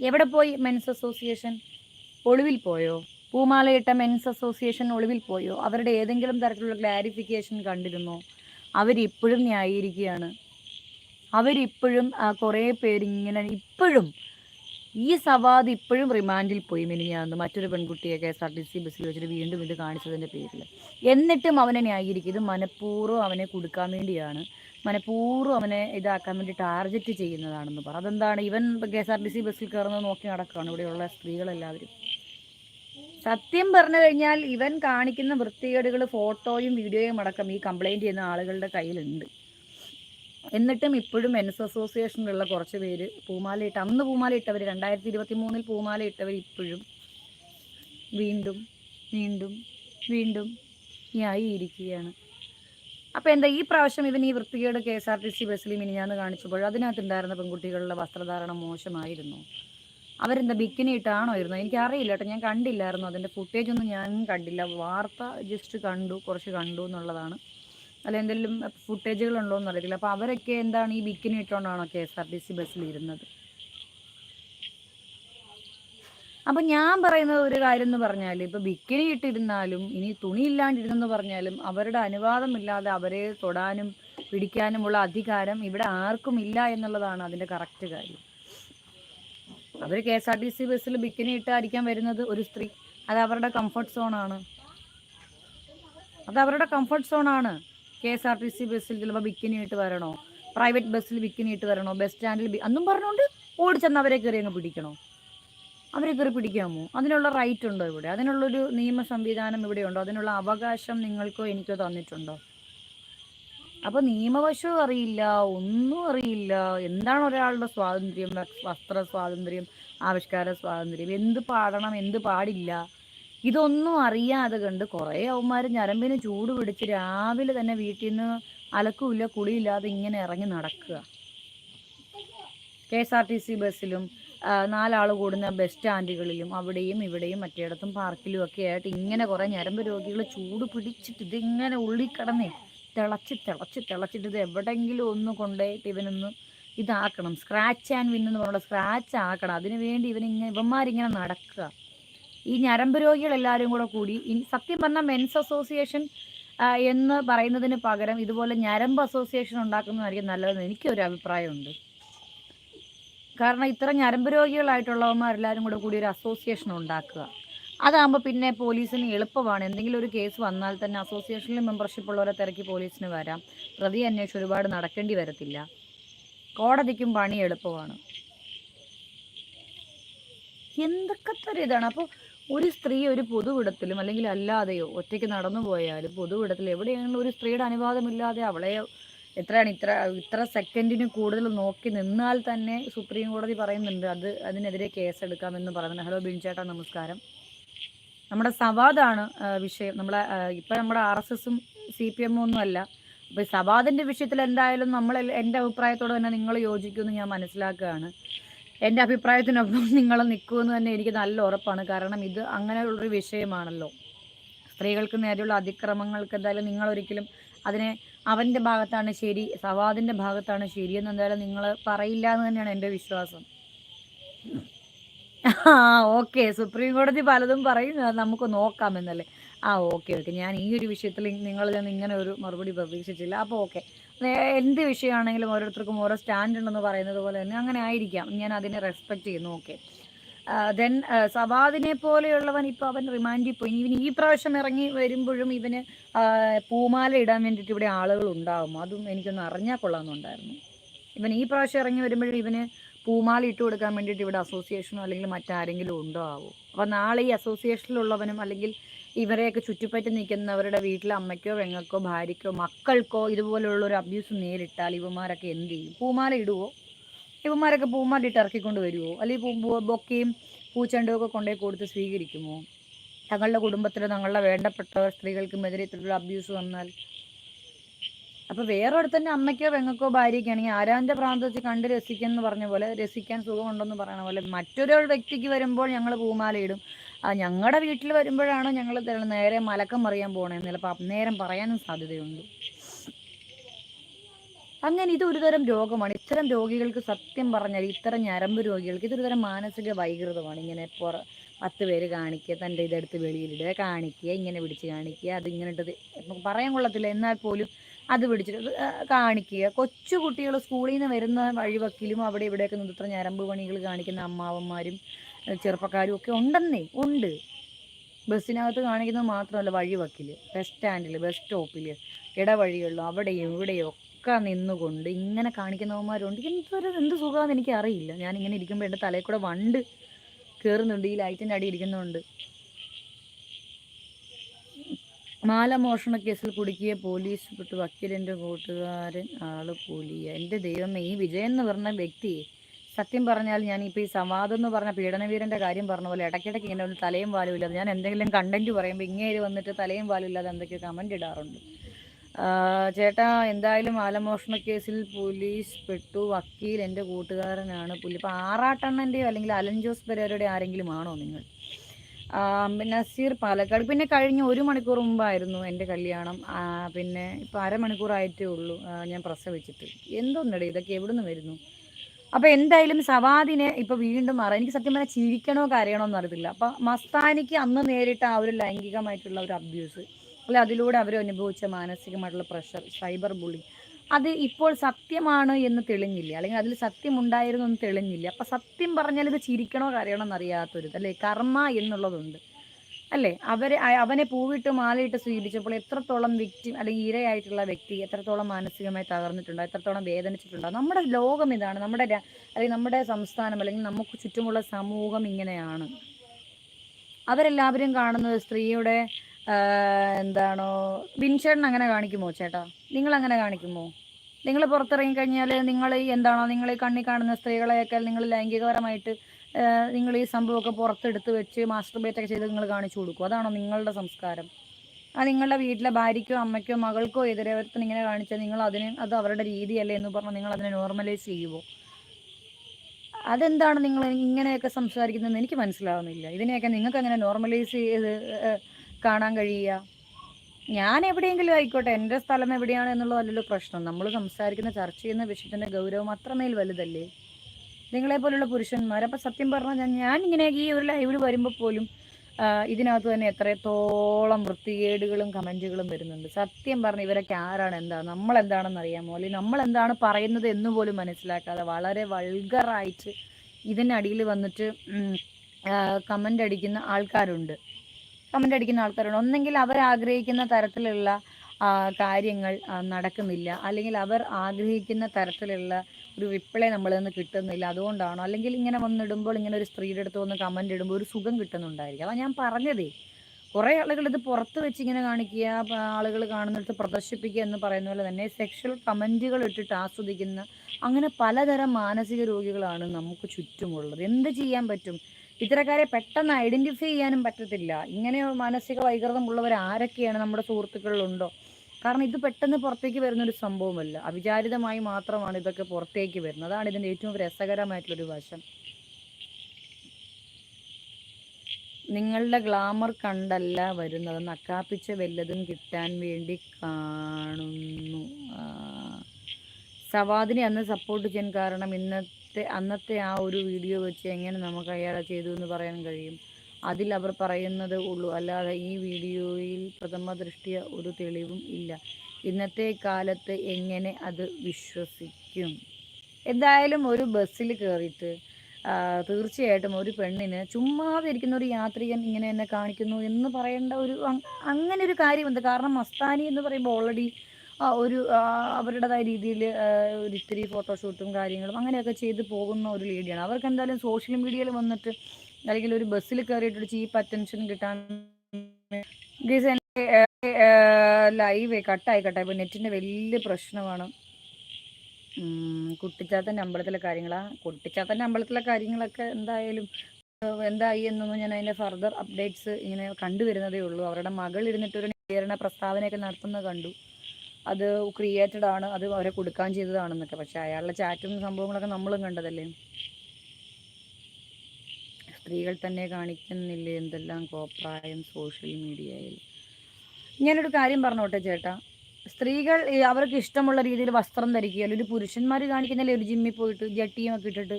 എവിടെ പോയി മെൻസ് അസോസിയേഷൻ? ഒളിവിൽ പോയോ? പൂമാലയിട്ട മെൻസ് അസോസിയേഷൻ ഒളിവിൽ പോയോ? അവരുടെ ഏതെങ്കിലും തരത്തിലുള്ള ക്ലാരിഫിക്കേഷൻ കണ്ടിരുന്നോ? അവരിപ്പോഴും ന്യായീകരിക്കുകയാണ്. അവരിപ്പോഴും കുറേ പേരിങ്ങനെ ഇപ്പോഴും ഈ സവാദ് ഇപ്പോഴും റിമാൻഡിൽ പോയി മിനിഞ്ഞാന്ന് മറ്റൊരു പെൺകുട്ടിയെ K S R T C ബസ്സിൽ വെച്ചിട്ട് വീണ്ടും ഇത് കാണിച്ചതിന്റെ പേരിൽ എന്നിട്ടും അവനെ ന്യായീകരിക്കും ഇത് മനഃപൂർവം അവനെ കൊടുക്കാൻ വേണ്ടിയാണ്. മനഃപൂർവം അവനെ ഇതാക്കാൻ വേണ്ടി ടാർഗറ്റ് ചെയ്യുന്നതാണെന്ന് പറ. അതെന്താണ്? ഇവൻ K S R T C ബസ്സിൽ കയറുന്നത് നോക്കി നടക്കുകയാണ് ഇവിടെയുള്ള സ്ത്രീകളെല്ലാവരും. സത്യം പറഞ്ഞു കഴിഞ്ഞാൽ ഇവൻ കാണിക്കുന്ന വൃത്തികേടുകൾ ഫോട്ടോയും വീഡിയോയും അടക്കം ഈ കംപ്ലൈന്റ് ചെയ്യുന്ന ആളുകളുടെ കയ്യിലുണ്ട്. എന്നിട്ടും ഇപ്പോഴും മെൻസ് അസോസിയേഷനിലുള്ള കുറച്ച് പേര് പൂമാലയിട്ട് അന്ന് പൂമാലയിട്ടവർ രണ്ടായിരത്തി ഇരുപത്തി മൂന്നിൽ പൂമാലയിട്ടവർ ഇപ്പോഴും വീണ്ടും വീണ്ടും വീണ്ടും ന്യായീകരിക്കുകയാണ് അപ്പോൾ എന്താ ഈ പ്രാവശ്യം ഇവൻ ഈ വൃത്തികേട് K S R T C ബസ്സിൽ മിനിഞ്ഞാന്ന് കാണിച്ചപ്പോൾ അതിനകത്തുണ്ടായിരുന്ന പെൺകുട്ടികളുടെ വസ്ത്രധാരണം മോശമായിരുന്നു. അവരെന്താ ബിക്കിനി ഇട്ടാണോ ഇരുന്നത്? എനിക്കറിയില്ല കേട്ടോ ഞാൻ കണ്ടില്ലായിരുന്നു. അതിന്റെ ഫുട്ടേജ് ഒന്നും ഞാൻ കണ്ടില്ല. വാർത്ത ജസ്റ്റ് കണ്ടു കുറച്ച് കണ്ടു എന്നുള്ളതാണ്. അല്ല എന്തെങ്കിലും ഫുട്ടേജുകൾ ഉണ്ടോ എന്ന് അറിയത്തില്ല. അപ്പോൾ അവരൊക്കെ എന്താണ് ഈ bikini ഇട്ടുകൊണ്ടാണോ K S R T C ബസ്സിൽ ഇരുന്നത് അപ്പം ഞാൻ പറയുന്ന ഒരു കാര്യം എന്ന് പറഞ്ഞാൽ ഇപ്പൊ ബിക്കിനി ഇട്ടിരുന്നാലും ഇനി തുണി ഇല്ലാണ്ടിരുന്നെന്ന് പറഞ്ഞാലും അവരുടെ അനുവാദം ഇല്ലാതെ അവരെ തൊടാനും പിടിക്കാനുമുള്ള അധികാരം ഇവിടെ ആർക്കും ഇല്ല എന്നുള്ളതാണ് അതിന്റെ കറക്റ്റ് കാര്യം. അവർ K S R T C ബസ്സിൽ ബിക്കിനി ഇട്ടായിരിക്കാൻ വരുന്നത് ഒരു സ്ത്രീ. അത് അവരുടെ കംഫർട്ട് സോണാണ് അത് അവരുടെ comfort സോണാണ് K S R T C ബസ്സിൽ ചിലപ്പോൾ ബിക്കിനി ഇട്ട് വരണോ? പ്രൈവറ്റ് ബസ്സിൽ ബിക്കിനി ഇട്ട് വരണോ? ബസ് സ്റ്റാൻഡിൽ അന്നും പറഞ്ഞുകൊണ്ട് ഓടിച്ചെന്ന് അവരെ കയറി അങ്ങ് പിടിക്കണോ? അവരെ കയറി പിടിക്കാമോ? അതിനുള്ള റൈറ്റ് ഉണ്ടോ ഇവിടെ? അതിനുള്ളൊരു നിയമ സംവിധാനം ഇവിടെ ഉണ്ടോ അതിനുള്ള അവകാശം നിങ്ങൾക്കോ എനിക്കോ തന്നിട്ടുണ്ടോ? അപ്പൊ നിയമവശവും അറിയില്ല ഒന്നും അറിയില്ല. എന്താണ് ഒരാളുടെ സ്വാതന്ത്ര്യം? വസ്ത്ര സ്വാതന്ത്ര്യം ആവിഷ്കാര സ്വാതന്ത്ര്യം എന്ത് പാടണം എന്ത് പാടില്ല. ഇതൊന്നും അറിയാതെ കണ്ട് കുറേ അവന്മാർ ഞരമ്പിന് ചൂട് പിടിച്ച് രാവിലെ തന്നെ വീട്ടിൽ നിന്ന് അലക്കുമില്ല കുളിയില്ലാതെ ഇങ്ങനെ ഇറങ്ങി നടക്കുക. K S R T C ബസ്സിലും നാലാൾ കൂടുന്ന ബസ് സ്റ്റാൻഡുകളിലും അവിടെയും ഇവിടെയും മറ്റേടത്തും പാർക്കിലും ഒക്കെ ആയിട്ട് ഇങ്ങനെ കുറേ ഞരമ്പ് രോഗികൾ ചൂട് പിടിച്ചിട്ട് ഇതിങ്ങനെ ഉള്ളിൽ കിടന്നേ തിളച്ച് തിളച്ച് തിളച്ചിട്ട് ഇത് എവിടെയെങ്കിലും ഒന്ന് കൊണ്ടുപോയിട്ട് ഇവനൊന്ന് ഇതാക്കണം. സ്ക്രാച്ച് ആൻഡ് വിൻ എന്ന് പറഞ്ഞുള്ള സ്ക്രാച്ച് ആക്കണം. അതിനു വേണ്ടി ഇവനിങ്ങനെ ഇവന്മാരിങ്ങനെ നടക്കുക. ഈ ഞരമ്പ് രോഗികളെല്ലാവരും കൂടെ കൂടി സത്യം പറഞ്ഞാൽ മെൻസ് അസോസിയേഷൻ എന്ന് പറയുന്നതിന് പകരം ഇതുപോലെ ഞരമ്പ് അസോസിയേഷൻ ഉണ്ടാക്കുന്നതായിരിക്കും നല്ലതെന്ന് എനിക്കൊരു അഭിപ്രായമുണ്ട്. കാരണം ഇത്ര ഞരമ്പ് രോഗികളായിട്ടുള്ളവന്മാരെല്ലാവരും കൂടെ കൂടി ഒരു അസോസിയേഷൻ ഉണ്ടാക്കുക. അതാകുമ്പോൾ പിന്നെ പോലീസിന് എളുപ്പമാണ്. എന്തെങ്കിലും ഒരു കേസ് വന്നാൽ തന്നെ അസോസിയേഷനിൽ മെമ്പർഷിപ്പ് ഉള്ളവരെ തിരക്കി പോലീസിന് വരാം. പ്രതി അന്വേഷിച്ച് ഒരുപാട് നടക്കേണ്ടി വരത്തില്ല. കോടതിക്കും പണി എളുപ്പമാണ്. എന്തൊക്കെ തരം ഇതാണ് അപ്പോൾ ഒരു സ്ത്രീ ഒരു പൊതുവിടത്തിലും അല്ലെങ്കിൽ അല്ലാതെയോ ഒറ്റയ്ക്ക് നടന്നു പോയാലും പൊതുവിടത്തിൽ എവിടെയാണെങ്കിലും ഒരു സ്ത്രീയുടെ അനുവാദമില്ലാതെ അവളെ എത്രയാണ് ഇത്ര ഇത്ര സെക്കൻഡിന് കൂടുതൽ നോക്കി നിന്നാൽ തന്നെ സുപ്രീം കോടതി പറയുന്നുണ്ട് അത് അതിനെതിരെ കേസെടുക്കാമെന്ന് പറയുന്നുണ്ട്. ഹലോ ബിൻചേട്ടാ നമസ്കാരം. നമ്മുടെ സവാദാണ് വിഷയം. നമ്മളെ ഇപ്പം നമ്മുടെ ആർ എസ് എസും സി പി എമ്മും ഒന്നും അല്ല. അപ്പോൾ സവാദിന്റെ വിഷയത്തിൽ എന്തായാലും നമ്മൾ എന്റെ അഭിപ്രായത്തോട് തന്നെ നിങ്ങൾ യോജിക്കുമെന്ന് ഞാൻ മനസ്സിലാക്കുകയാണ്. എന്റെ അഭിപ്രായത്തിനൊപ്പം നിങ്ങൾ നിൽക്കുമെന്ന് തന്നെ എനിക്ക് നല്ല ഉറപ്പാണ്. കാരണം ഇത് അങ്ങനെയുള്ളൊരു വിഷയമാണല്ലോ. സ്ത്രീകൾക്ക് നേരെയുള്ള അതിക്രമങ്ങൾക്ക് എന്തായാലും നിങ്ങളൊരിക്കലും അതിനെ അവന്റെ ഭാഗത്താണ് ശരി സവാദിന്റെ ഭാഗത്താണ് ശരിയെന്ന് എന്തായാലും നിങ്ങൾ പറയില്ല എന്ന് തന്നെയാണ് എന്റെ വിശ്വാസം. ആ ഓക്കെ. സുപ്രീം കോടതി പലതും പറയും നമുക്ക് നോക്കാം എന്നല്ലേ. ആ ഓക്കെ ഓക്കെ. ഞാൻ ഈ ഒരു വിഷയത്തിൽ നിങ്ങളിൽ നിന്ന് ഇങ്ങനെ ഒരു മറുപടി പ്രതീക്ഷിച്ചില്ല. അപ്പോൾ ഓക്കെ. എന്ത് വിഷയമാണെങ്കിലും ഓരോരുത്തർക്കും ഓരോ സ്റ്റാൻഡ് ഉണ്ടെന്ന് പറയുന്നത് പോലെ തന്നെ അങ്ങനെ ആയിരിക്കാം. ഞാൻ അതിനെ റെസ്പെക്റ്റ് ചെയ്യുന്നു. ഓക്കെ. ദെൻ സവാദിനെ പോലെയുള്ളവൻ ഇപ്പോൾ അവൻ റിമാൻഡിൽ പോയി ഇവൻ ഈ പ്രാവശ്യം ഇറങ്ങി വരുമ്പോഴും ഇവന് പൂമാല ഇടാൻ വേണ്ടിയിട്ട് ഇവിടെ ആളുകൾ ഉണ്ടാവും. അതും എനിക്കൊന്ന് അറിഞ്ഞാൽ കൊള്ളാമെന്നുണ്ടായിരുന്നു. ഇവൻ ഈ പ്രാവശ്യം ഇറങ്ങി വരുമ്പോഴും ഇവന് പൂമാല ഇട്ട് കൊടുക്കാൻ വേണ്ടിയിട്ട് ഇവിടെ അസോസിയേഷനോ അല്ലെങ്കിൽ മറ്റാരെങ്കിലും ഉണ്ടോ ആവോ? അപ്പോൾ നാളെ ഈ അസോസിയേഷനിലുള്ളവനും അല്ലെങ്കിൽ ഇവരെയൊക്കെ ചുറ്റിപ്പറ്റി നിൽക്കുന്നവരുടെ വീട്ടിലെ അമ്മയ്ക്കോ പെങ്ങൾക്കോ ഭാര്യയ്ക്കോ മക്കൾക്കോ ഇതുപോലുള്ള ഒരു അബ്യൂസ് നേരിട്ടാൽ ഇവന്മാരൊക്കെ എന്ത് ചെയ്യും? പൂമാല ഇടുവോ? ഇവന്മാരൊക്കെ പൂമാലിട്ട് ഇറക്കിക്കൊണ്ട് വരുമോ അല്ലെങ്കിൽ ബൊക്കയും പൂച്ചെണ്ടും ഒക്കെ കൊണ്ടുപോയി കൊടുത്ത് സ്വീകരിക്കുമോ? തങ്ങളുടെ കുടുംബത്തിൽ തങ്ങളുടെ വേണ്ടപ്പെട്ടവർ സ്ത്രീകൾക്കുമെതിരെ ഇത്തരത്തിലുള്ള അബ്യൂസ് വന്നാൽ? അപ്പോൾ വേറൊരുത്തന്റെ അമ്മയ്ക്കോ പെങ്ങൾക്കോ ഭാര്യയ്ക്കാണെങ്കിൽ ആരാന്റെ വെച്ച് കണ്ട് രസിക്കുക എന്ന് പറഞ്ഞ പോലെ രസിക്കാൻ സുഖമുണ്ടെന്ന് പറയണ പോലെ മറ്റൊരു വ്യക്തിക്ക് വരുമ്പോൾ ഞങ്ങൾ പൂമാല ഇടും. ആ ഞങ്ങളുടെ വീട്ടിൽ വരുമ്പോഴാണ് ഞങ്ങൾ നേരെ മലക്കം മറിയാൻ പോകണേ ചിലപ്പോൾ അന്നേരം പറയാനും സാധ്യതയുണ്ട്. അങ്ങനെ ഇത് ഒരുതരം രോഗമാണ്. ഇത്തരം രോഗികൾക്ക് സത്യം പറഞ്ഞാൽ ഇത്തരം ഞരമ്പ് രോഗികൾക്ക് ഇതൊരുതരം മാനസിക വൈകൃതമാണ്. ഇങ്ങനെ പുറ പത്ത് പേര് കാണിക്കുക തന്റെ ഇതെടുത്ത് വെളിയിലിടുക കാണിക്കുക ഇങ്ങനെ പിടിച്ച് കാണിക്കുക അത് ഇങ്ങനെ ഇട്ടത് പറയാൻ കൊള്ളത്തില്ല. എന്നാൽ പോലും അത് പിടിച്ചിട്ട് കാണിക്കുക. കൊച്ചു കുട്ടികൾ സ്കൂളിൽ നിന്ന് വരുന്ന വഴിവക്കിലും അവിടെ ഇവിടെയൊക്കെ ഇത്ര ഞരമ്പ് പണികൾ കാണിക്കുന്ന അമ്മാവന്മാരും ചെറുപ്പക്കാരും ഒക്കെ ഉണ്ടെന്നേ ഉണ്ട്. ബസ്സിനകത്ത് കാണിക്കുന്നത് മാത്രമല്ല വഴിവക്കിൽ ബസ് സ്റ്റാൻഡിൽ ബസ് സ്റ്റോപ്പിൽ ഇടവഴികളിലും അവിടെയും ഇവിടെയും ഒക്കെ നിന്നുകൊണ്ട് ഇങ്ങനെ കാണിക്കുന്നവന്മാരുണ്ട്. എന്തൊരു എന്ത് സുഖമാണെന്ന് എനിക്ക് അറിയില്ല ഞാൻ ഇങ്ങനെ ഇരിക്കുമ്പോൾ എന്റെ തലയിൽ കൂടെ വണ്ട് കയറുന്നുണ്ട് ഈ ലൈറ്റിന്റെ അടി ഇരിക്കുന്നുണ്ട്. മാലമോഷണ കേസിൽ കുടുക്കിയ പോലീസ് പെട്ട് വക്കീലിന്റെ കൂട്ടുകാരൻ ആൾ കൂലിയ എന്റെ ദൈവമേ ഈ വിജയൻ എന്ന് പറഞ്ഞ വ്യക്തി സത്യം പറഞ്ഞാൽ ഞാൻ ഇപ്പോൾ ഈ സംവാദം എന്ന് പറഞ്ഞ പീഡനവീരന്റെ കാര്യം പറഞ്ഞ പോലെ ഇടയ്ക്കിടയ്ക്ക് ഇങ്ങനെ ഒരു തലയും വാലും ഇല്ലാതെ ഞാൻ എന്തെങ്കിലും കണ്ടന്റ് പറയുമ്പോൾ ഇങ്ങേര് വന്നിട്ട് തലയും വാലും ഇല്ലാതെ എന്തൊക്കെ കമന്റ് ഇടാറുണ്ട്. ചേട്ടാ എന്തായാലും ആലമോഷണ കേസിൽ പോലീസ് പെട്ടു. വക്കീൽ എന്റെ കൂട്ടുകാരനാണ്. പുലി ഇപ്പം ആറാട്ടണ്ണന്റെയോ അല്ലെങ്കിൽ അലൻ ജോസ് പെരേരയുടെ ആരെങ്കിലും ആണോ നിങ്ങൾ? നസീർ പാലക്കാട്. പിന്നെ കഴിഞ്ഞ ഒരു മണിക്കൂർ മുമ്പായിരുന്നു എന്റെ കല്യാണം. പിന്നെ ഇപ്പം അരമണിക്കൂറായിട്ടേ ഉള്ളൂ. ഞാൻ പ്രസവിച്ചിട്ട്. എന്തോന്നടേ ഇതൊക്കെ എവിടുന്ന് വരുന്നു? അപ്പോൾ എന്തായാലും സവാദിനെ ഇപ്പോൾ വീണ്ടും മാറാം. എനിക്ക് സത്യം പറഞ്ഞാൽ ചിരിക്കണോ കരയണോ എന്ന് അറിയത്തില്ല. അപ്പോൾ മസ്താനിക്ക് അന്ന് നേരിട്ട ആ ഒരു ലൈംഗികമായിട്ടുള്ള ഒരു അബ്യൂസ്. അല്ലെ അതിലൂടെ അവർ അനുഭവിച്ച മാനസികമായിട്ടുള്ള പ്രഷർ സൈബർ ബുള്ളിങ് അത് ഇപ്പോൾ സത്യമാണ് എന്ന് തെളിഞ്ഞില്ല? അല്ലെങ്കിൽ അതിൽ സത്യം ഉണ്ടായിരുന്നു എന്ന് തെളിഞ്ഞില്ല? അപ്പം സത്യം പറഞ്ഞാൽ ഇത് ചിരിക്കണോ കരയണോ എന്നറിയാത്തൊരു അല്ലേ? കർമ്മ എന്നുള്ളതുണ്ട് അല്ലേ? അവരെ അവനെ പൂവിട്ട് മാലയിട്ട് സ്വീകരിച്ചപ്പോൾ എത്രത്തോളം വ്യക്തി അല്ലെങ്കിൽ ഇരയായിട്ടുള്ള വ്യക്തി എത്രത്തോളം മാനസികമായി തകർന്നിട്ടുണ്ടോ എത്രത്തോളം വേദനിച്ചിട്ടുണ്ടോ? നമ്മുടെ ലോകം ഇതാണ്. നമ്മുടെ അല്ലെങ്കിൽ നമ്മുടെ സംസ്ഥാനം അല്ലെങ്കിൽ നമുക്ക് ചുറ്റുമുള്ള സമൂഹം ഇങ്ങനെയാണ്. അവരെല്ലാവരും കാണുന്നത് സ്ത്രീയുടെ എന്താണോ? ബിൻചേട്ടൻ അങ്ങനെ കാണിക്കുമോ ചേട്ടാ? നിങ്ങൾ അങ്ങനെ കാണിക്കുമോ? നിങ്ങൾ പുറത്തിറങ്ങി കഴിഞ്ഞാൽ നിങ്ങൾ എന്താണോ നിങ്ങൾ കണ്ണി കാണുന്ന സ്ത്രീകളെയൊക്കെ നിങ്ങൾ ലൈംഗികപരമായിട്ട് നിങ്ങൾ ഈ സംഭവമൊക്കെ പുറത്തെടുത്ത് വെച്ച് മാസ്റ്റർബേറ്റ് ഒക്കെ ചെയ്ത് നിങ്ങൾ കാണിച്ചു കൊടുക്കും. അതാണോ നിങ്ങളുടെ സംസ്കാരം? ആ നിങ്ങളുടെ വീട്ടിലെ ഭാര്യയ്ക്കോ അമ്മയ്ക്കോ മകൾക്കോ എതിരെ ഇങ്ങനെ കാണിച്ചാൽ നിങ്ങൾ അതിന് അത് അവരുടെ രീതിയല്ലേ എന്ന് പറഞ്ഞാൽ നിങ്ങൾ അതിനെ നോർമലൈസ് ചെയ്യുമോ? അതെന്താണ് നിങ്ങൾ ഇങ്ങനെയൊക്കെ സംസാരിക്കുന്നതെന്ന് എനിക്ക് മനസ്സിലാവുന്നില്ല. ഇതിനെയൊക്കെ നിങ്ങൾക്ക് അങ്ങനെ നോർമലൈസ് ചെയ്ത് കാണാൻ കഴിയുക. ഞാൻ എവിടെയെങ്കിലും ആയിക്കോട്ടെ എന്റെ സ്ഥലം എവിടെയാണ് എന്നുള്ളതല്ലല്ലോ പ്രശ്നം. നമ്മൾ സംസാരിക്കുന്ന ചർച്ച ചെയ്യുന്ന വിഷയത്തിന്റെ ഗൗരവം അത്രമേൽ വലുതല്ലേ? നിങ്ങളെ പോലുള്ള പുരുഷന്മാർ. അപ്പം സത്യം പറഞ്ഞാൽ ഞാൻ ഞാൻ ഇങ്ങനെ ഈ ഒരു ലൈവിൽ വരുമ്പോൾ പോലും ഇതിനകത്ത് തന്നെ എത്രത്തോളം വൃത്തികേടുകളും കമന്റുകളും വരുന്നുണ്ട്. സത്യം പറഞ്ഞ് ഇവരൊക്കെ ആരാണ് എന്താ നമ്മൾ എന്താണെന്ന് അറിയാമോ? അല്ലെങ്കിൽ നമ്മൾ എന്താണ് പറയുന്നത് എന്ന് പോലും മനസ്സിലാക്കാതെ വളരെ വൾഗറായിട്ട് ഇതിനടിയിൽ വന്നിട്ട് കമന്റ് അടിക്കുന്ന ആൾക്കാരുണ്ട്. കമന്റ് അടിക്കുന്ന ആൾക്കാരുണ്ട്. ഒന്നെങ്കിൽ അവർ ആഗ്രഹിക്കുന്ന തരത്തിലുള്ള കാര്യങ്ങൾ നടക്കുന്നില്ല. അല്ലെങ്കിൽ അവർ ആഗ്രഹിക്കുന്ന തരത്തിലുള്ള ഒരു റിപ്ലൈ നമ്മളിൽ നിന്ന് കിട്ടുന്നില്ല. അതുകൊണ്ടാണോ? അല്ലെങ്കിൽ ഇങ്ങനെ വന്നിടുമ്പോൾ ഇങ്ങനെ ഒരു സ്ത്രീയുടെ അടുത്ത് വന്ന് കമന്റ് ഇടുമ്പോൾ ഒരു സുഖം കിട്ടുന്നുണ്ടായിരിക്കും. അതാണ് ഞാൻ പറഞ്ഞതേ. കുറേ ആളുകൾ ഇത് പുറത്ത് വെച്ച് ഇങ്ങനെ കാണിക്കുക ആളുകൾ കാണുന്നിടത്ത് പ്രദർശിപ്പിക്കുക എന്ന് പറയുന്ന പോലെ തന്നെ സെക്ഷൽ കമന്റുകൾ ഇട്ടിട്ട് ആസ്വദിക്കുന്ന അങ്ങനെ പലതരം മാനസിക രോഗികളാണ് നമുക്ക് ചുറ്റുമുള്ളത്. എന്ത് ചെയ്യാൻ പറ്റും? ഇത്തരക്കാരെ പെട്ടെന്ന് ഐഡന്റിഫൈ ചെയ്യാനും പറ്റത്തില്ല. ഇങ്ങനെ മാനസിക വൈകൃതമുള്ളവർ ആരൊക്കെയാണ് നമ്മുടെ സുഹൃത്തുക്കളിലുണ്ടോ? കാരണം ഇത് പെട്ടെന്ന് പുറത്തേക്ക് വരുന്ന ഒരു സംഭവമല്ല. അവിചാരിതമായി മാത്രമാണ് ഇതൊക്കെ പുറത്തേക്ക് വരുന്നത്. അതാണ് ഇതിന്റെ ഏറ്റവും രസകരമായിട്ടുള്ളൊരു വശം. നിങ്ങളുടെ ഗ്ലാമർ കണ്ടല്ല വരുന്നത്. നക്കാപ്പിച്ച വല്ലതും കിട്ടാൻ വേണ്ടി കാണുന്നു. സവാദിനെ അന്ന് സപ്പോർട്ട് ചെയ്യാൻ കാരണം ഇന്നത്തെ അന്നത്തെ ആ ഒരു വീഡിയോ വെച്ച് എങ്ങനെ നമുക്ക് അയാളെ ചെയ്തു എന്ന് പറയാൻ കഴിയും? അതിൽ അവർ പറയുന്നത് ഉള്ളൂ. അല്ലാതെ ഈ വീഡിയോയിൽ പ്രഥമ ദൃഷ്ടിയ ഒരു തെളിവും ഇല്ല. ഇന്നത്തെ കാലത്ത് എങ്ങനെ അത് വിശ്വസിക്കും? എന്തായാലും ഒരു ബസ്സിൽ കയറിയിട്ട് തീർച്ചയായിട്ടും ഒരു പെണ്ണിന് ചുമ്മാതെ ഇരിക്കുന്ന ഒരു യാത്രികൻ ഇങ്ങനെ എന്നെ കാണിക്കുന്നു എന്ന് പറയേണ്ട ഒരു അങ്ങനെ ഒരു കാര്യമുണ്ട്. കാരണം മസ്താനി എന്ന് പറയുമ്പോൾ ഓൾറെഡി ഒരു ആ, അവരുടേതായ രീതിയിൽ ഒരു ഇത്തിരി ഫോട്ടോഷൂട്ടും കാര്യങ്ങളും അങ്ങനെയൊക്കെ ചെയ്ത് പോകുന്ന ഒരു ലേഡിയാണ്. അവർക്ക് എന്തായാലും സോഷ്യൽ മീഡിയയിൽ വന്നിട്ട് അല്ലെങ്കിൽ ഒരു ബസ്സിൽ കയറിയിട്ട് ഒരു ചീപ്പ് അറ്റൻഷൻ കിട്ടാൻ ലൈവ് കട്ടായി കട്ടായി. ഇപ്പോൾ നെറ്റിന്റെ വലിയ പ്രശ്നമാണ് കുട്ടിച്ചാത്തന്റെ അമ്പലത്തിലെ കാര്യങ്ങളാ. കുട്ടിച്ചാത്തന്റെ അമ്പലത്തിലെ കാര്യങ്ങളൊക്കെ എന്തായാലും എന്തായി എന്നൊന്നും ഞാൻ അതിന്റെ ഫർദർ അപ്ഡേറ്റ്സ് ഇങ്ങനെ കണ്ടുവരുന്നതേ ഉള്ളൂ. അവരുടെ മകൾ ഇരുന്നിട്ട് ഒരു ന്യായീകരണ പ്രസ്താവനയൊക്കെ നടത്തുന്നത് കണ്ടു. അത് ക്രിയേറ്റഡ് ആണ് അത് അവരെ കൊടുക്കാൻ ചെയ്തതാണെന്നൊക്കെ. പക്ഷെ അയാളുടെ ചാറ്റും സംഭവങ്ങളൊക്കെ നമ്മളും കണ്ടതല്ലേ? സ്ത്രീകൾ തന്നെ കാണിക്കുന്നില്ലേ എന്തെല്ലാം കോപ്രായം സോഷ്യൽ മീഡിയയിൽ ഞാനൊരു കാര്യം പറഞ്ഞോട്ടെ ചേട്ടാ. സ്ത്രീകൾ അവർക്ക് ഇഷ്ടമുള്ള രീതിയിൽ വസ്ത്രം ധരിക്കുക അല്ലെങ്കിൽ പുരുഷന്മാർ കാണിക്കുന്നില്ലേ ഒരു ജിമ്മിൽ പോയിട്ട് ജട്ടിയും ഒക്കെ ഇട്ടിട്ട്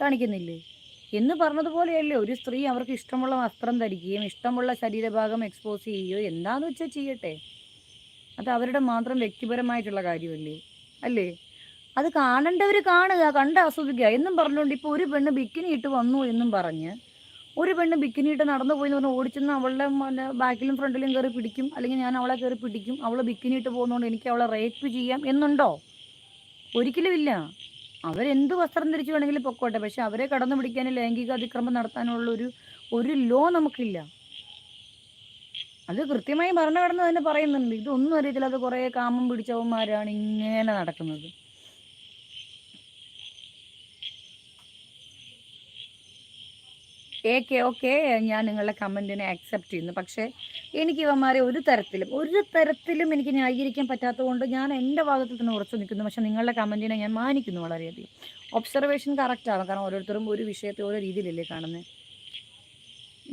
കാണിക്കുന്നില്ലേ? എന്ന് പറഞ്ഞതുപോലെയല്ലേ ഒരു സ്ത്രീ അവർക്ക് ഇഷ്ടമുള്ള വസ്ത്രം ധരിക്കുകയും ഇഷ്ടമുള്ള ശരീരഭാഗം എക്സ്പോസ് ചെയ്യുകയോ എന്താണെന്ന് വെച്ചാൽ ചെയ്യട്ടെ? അത് അവരുടെ മാത്രം വ്യക്തിപരമായിട്ടുള്ള കാര്യമല്ലേ? അല്ലേ? അത് കാണേണ്ടവർ കാണുക കണ്ട് ആസ്വദിക്കുക. എന്നും പറഞ്ഞുകൊണ്ട് ഇപ്പോൾ ഒരു പെണ്ണ് ബിക്കിനി ഇട്ട് വന്നു എന്നും പറഞ്ഞ് ഒരു പെണ്ണ് ബിക്കിനി ഇട്ട് നടന്നു പോയി എന്ന് പറഞ്ഞാൽ ഓടിച്ചെന്ന് അവളുടെ ബാക്കിലും ഫ്രണ്ടിലും കയറി പിടിക്കും. അല്ലെങ്കിൽ ഞാൻ അവളെ കയറി പിടിക്കും. അവൾ ബിക്കിനി ഇട്ട് പോകുന്നതുകൊണ്ട് എനിക്ക് അവളെ റേപ്പ് ചെയ്യാം എന്നുണ്ടോ? ഒരിക്കലും ഇല്ല. അവരെന്ത് വസ്ത്രം ധരിച്ചു വേണമെങ്കിലും പൊക്കോട്ടെ. പക്ഷെ അവരെ കടന്നു പിടിക്കാനും ലൈംഗിക അതിക്രമം നടത്താനുള്ള ഒരു ഒരു ലോ നമുക്കില്ല. അത് കൃത്യമായി ഭരണഘടന തന്നെ പറയുന്നുണ്ട്. ഇതൊന്നും അറിയത്തില്ല. അത് കുറേ കാമം പിടിച്ചവന്മാരാണ് ഇങ്ങനെ നടക്കുന്നത്. ഏക്കെ ഓക്കെ ഞാൻ നിങ്ങളുടെ കമന്റിനെ അക്സെപ്റ്റ് ചെയ്യുന്നു. പക്ഷേ എനിക്ക് ഇവന്മാരെ ഒരു തരത്തിലും ഒരു തരത്തിലും എനിക്ക് ന്യായീകരിക്കാൻ പറ്റാത്തത് കൊണ്ട് ഞാൻ എന്റെ ഭാഗത്ത് തന്നെ ഉറച്ചു നിൽക്കുന്നു. പക്ഷേ നിങ്ങളുടെ കമന്റിനെ ഞാൻ മാനിക്കുന്നു വളരെയധികം. ഒബ്സർവേഷൻ കറക്റ്റാണ് കാരണം ഓരോരുത്തരും ഒരു വിഷയത്തെ ഓരോ രീതിയിലല്ലേ കാണുന്നത്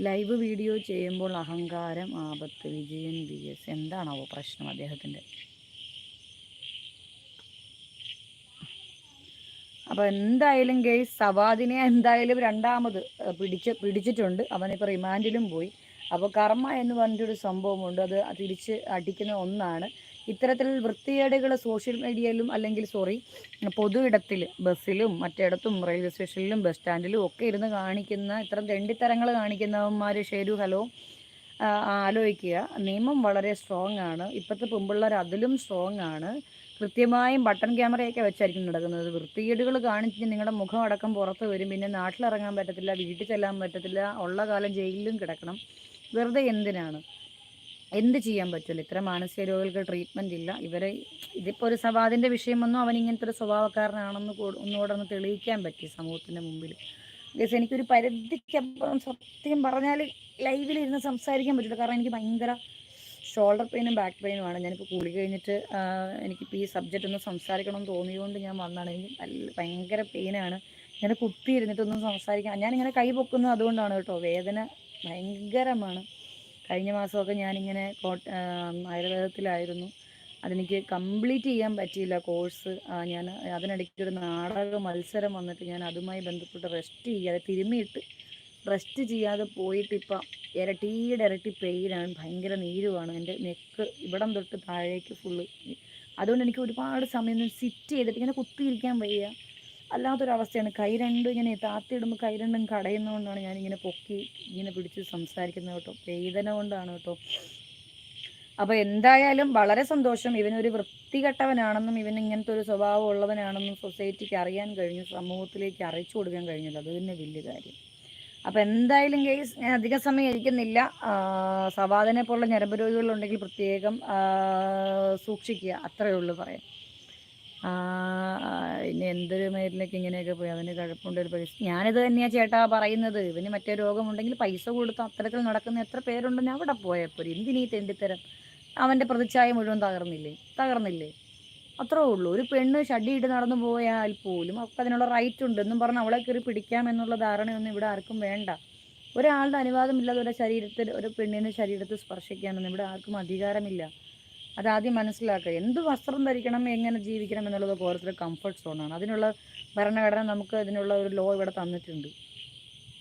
ലൈവ് വീഡിയോ ചെയ്യുമ്പോൾ അഹങ്കാരം ആപത്ത് വിജയൻ വി എസ് എന്താണാവോ പ്രശ്നം അദ്ദേഹത്തിന്റെ? അപ്പോൾ എന്തായാലും ഗെയ്സ് സവാദിനെ എന്തായാലും രണ്ടാമത് പിടിച്ച് പിടിച്ചിട്ടുണ്ട്. അവനിപ്പോൾ റിമാൻഡിലും പോയി. അപ്പോൾ കർമ്മ എന്ന് പറഞ്ഞിട്ടൊരു സംഭവമുണ്ട്. അത് തിരിച്ച് അടിക്കുന്ന ഒന്നാണ്. ഇത്തരത്തിൽ വൃത്തികേടുകൾ സോഷ്യൽ മീഡിയയിലും അല്ലെങ്കിൽ സോറി പൊതു ഇടത്തിൽ ബസ്സിലും മറ്റിടത്തും റെയിൽവേ സ്റ്റേഷനിലും ബസ് സ്റ്റാൻഡിലും ഒക്കെ ഇരുന്ന് കാണിക്കുന്ന ഇത്തരം തെണ്ടിത്തരങ്ങൾ കാണിക്കുന്നവന്മാർ ശരി ഹലോ ആലോചിക്കുക. നിയമം വളരെ സ്ട്രോങ് ആണ്. ഇപ്പോഴത്തെ പെൺപിള്ളേർ അതിലും സ്ട്രോങ് ആണ്. കൃത്യമായും ബട്ടൺ ക്യാമറയൊക്കെ വെച്ചായിരിക്കും നടക്കുന്നത്. വൃത്തികേടുകൾ കാണിച്ച് നിങ്ങളുടെ മുഖം അടക്കം പുറത്ത് വരും. പിന്നെ നാട്ടിലിറങ്ങാൻ പറ്റത്തില്ല വീട്ടിൽ ചെല്ലാൻ പറ്റത്തില്ല ഉള്ള കാലം ജയിലിലും കിടക്കണം. വെറുതെ എന്തിനാണ്? എന്ത് ചെയ്യാൻ പറ്റില്ല ഇത്ര മാനസിക രോഗികൾക്ക് ട്രീറ്റ്മെന്റ് ഇല്ല. ഇവരെ ഇതിപ്പോൾ ഒരു സവാദിന്റെ വിഷയമൊന്നും അവൻ ഇങ്ങനത്തെ ഒരു സ്വഭാവക്കാരനാണെന്ന് കൂ- ഒന്നുകൂടെ ഒന്ന് തെളിയിക്കാൻ പറ്റി സമൂഹത്തിന്റെ മുമ്പിൽ. ഗസ് എനിക്കൊരു പരിധിക്കപ്പുറം സത്യം പറഞ്ഞാൽ ലൈവിൽ ഇരുന്ന് സംസാരിക്കാൻ പറ്റില്ല. കാരണം എനിക്ക് ഭയങ്കര ഷോൾഡർ പെയിനും ബാക്ക് പെയിനുമാണ് ഞാനിപ്പോൾ കൂടി കഴിഞ്ഞിട്ട് എനിക്കിപ്പോൾ ഈ സബ്ജക്റ്റ് ഒന്ന് സംസാരിക്കണം എന്ന് തോന്നിയതുകൊണ്ട് ഞാൻ വന്നതാണ്. എനിക്ക് നല്ല ഭയങ്കര പെയിനാണ് ഞാൻ കുത്തിയിരുന്നിട്ടൊന്നും സംസാരിക്കാൻ ഞാനിങ്ങനെ കൈ പൊക്കുന്നത് അതുകൊണ്ടാണ് കേട്ടോ. വേദന ഭയങ്കരമാണ്. കഴിഞ്ഞ മാസമൊക്കെ ഞാനിങ്ങനെ ആയുർവേദത്തിലായിരുന്നു. അതെനിക്ക് കംപ്ലീറ്റ് ചെയ്യാൻ പറ്റിയില്ല കോഴ്സ്. ഞാൻ അതിനിടയ്ക്ക് ഒരു നാടക മത്സരം വന്നിട്ട് ഞാൻ അതുമായി ബന്ധപ്പെട്ട് റെസ്റ്റ് ചെയ്യാതെ തിരുമ്മിയിട്ട് റെസ്റ്റ് ചെയ്യാതെ പോയിട്ട് ഇപ്പം ഇരട്ടിയുടെ ഇരട്ടി പെയിനാണ് ഭയങ്കര നീരുവാണ്. എന്റെ നെക്ക് ഇവിടം തൊട്ട് താഴേക്ക് ഫുള്ള് അതുകൊണ്ട് എനിക്ക് ഒരുപാട് സമയം സിറ്റ് ചെയ്തിട്ട് ഇങ്ങനെ കുത്തിയിരിക്കാൻ വയ്യ. അല്ലാത്തൊരവസ്ഥയാണ്. കൈ രണ്ടും ഇങ്ങനെ താത്തിയിടുമ്പോൾ കൈ രണ്ടും കടയുന്നതുകൊണ്ടാണ് ഞാനിങ്ങനെ പൊക്കി ഇങ്ങനെ പിടിച്ച് സംസാരിക്കുന്നത് കേട്ടോ. വേദന കൊണ്ടാണ് കേട്ടോ. അപ്പോൾ എന്തായാലും വളരെ സന്തോഷം. ഇവനൊരു വൃത്തികെട്ടവനാണെന്നും ഇവൻ ഇങ്ങനത്തെ ഒരു സ്വഭാവം ഉള്ളവനാണെന്നും സൊസൈറ്റിക്ക് അറിയാൻ കഴിഞ്ഞു. സമൂഹത്തിലേക്ക് അറിയിച്ചു കൊടുക്കാൻ കഴിഞ്ഞല്ലോ. അത് തന്നെ വലിയ കാര്യം. അപ്പോൾ എന്തായാലും കേസ് ഞാൻ അധിക സമയം ഇരിക്കുന്നില്ല. സവാദനെ പോലുള്ള ഞരമ്പ് രോഗികളുണ്ടെങ്കിൽ പ്രത്യേകം സൂക്ഷിക്കുക. അത്രയേ ഉള്ളൂ പറയാം ഇനി എന്തൊരു മേരിലേക്ക് ഇങ്ങനെയൊക്കെ പോയി. അവന് കുഴപ്പമുണ്ട് ഒരു പൈസ. ഞാനിത് തന്നെയാണ് ചേട്ടാ പറയുന്നത്. ഇവന് മറ്റേ രോഗമുണ്ടെങ്കിൽ പൈസ കൊടുത്ത് അത്തരത്തിൽ നടക്കുന്ന എത്ര പേരുണ്ടെന്ന് അവിടെ പോയപ്പോൾ എന്തിനീ തെണ്ടിത്തരം? അവന്റെ പ്രതിച്ഛായ മുഴുവൻ തകർന്നില്ലേ? തകർന്നില്ലേ? അത്രേ ഉള്ളൂ. ഒരു പെണ്ണ് ഷഡിയിട്ട് നടന്നു പോയാൽ പോലും അവൾക്ക് അതിനുള്ള റൈറ്റ് ഉണ്ട് എന്നും പറഞ്ഞ് അവളെ കയറി പിടിക്കാം എന്നുള്ള ധാരണയൊന്നും ഇവിടെ ആർക്കും വേണ്ട. ഒരാളുടെ അനുവാദമില്ലാതെ ഒരു ശരീരത്തിൽ ഒരു പെണ്ണിന്റെ ശരീരത്തിൽ സ്പർശിക്കാനൊന്നും ഇവിടെ ആർക്കും അധികാരമില്ല. അതാദ്യം മനസ്സിലാക്കുക. എന്ത് വസ്ത്രം ധരിക്കണം എങ്ങനെ ജീവിക്കണം എന്നുള്ളത് ഓരോരുത്തരുടെ കംഫർട്ട് സോണാണ് അതിനുള്ള ഭരണഘടന നമുക്ക് അതിനുള്ള ഒരു ലോ ഇവിടെ തന്നിട്ടുണ്ട്.